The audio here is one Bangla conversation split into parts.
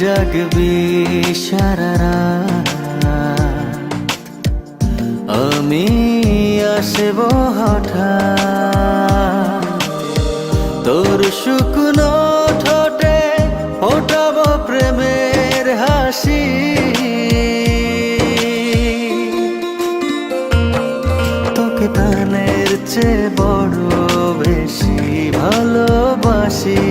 জাগবি সারা রাত। আমি আসব হঠাৎ তোর শুকনো ঠোঁটে ফোটাব প্রেমের হাসি তোকে প্রাণের চেয়ে বড় বেশি ভালোবাসি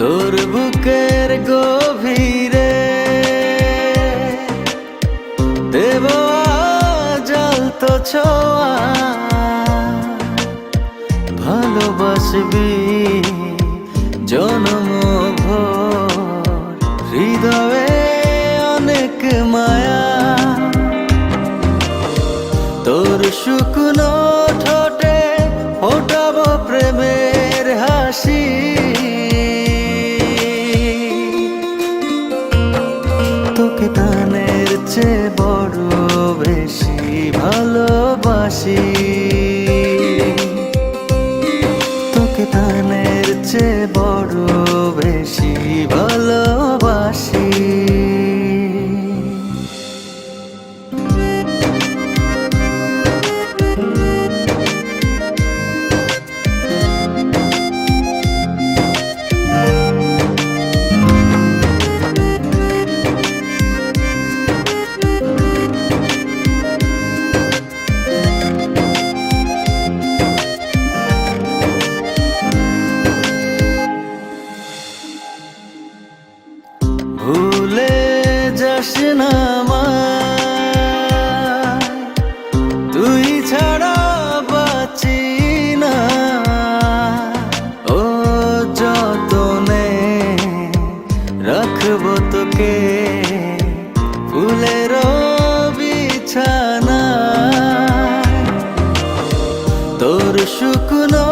তোর বুকের গভীরে দেব জল তো ছোঁয়া। ভালোবাসবি জনম হৃদয়ে অনেক মায়া। তোর শুকনো ঠোঁটে ফোটাব প্রাণের চেয়ে বড় বেশি ভালোবাসি। যাস না তুই ছাড়া বাঁচি না। ও যতনে রাখব তোকে ফুলের বিছানা। তোর শুকনো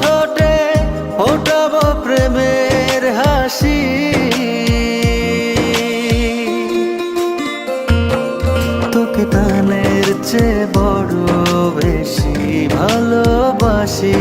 ঠোঁটে ফোটাব প্রেমের হাসি। প্রাণের চেয়ে বড় বেশি ভালোবাসি।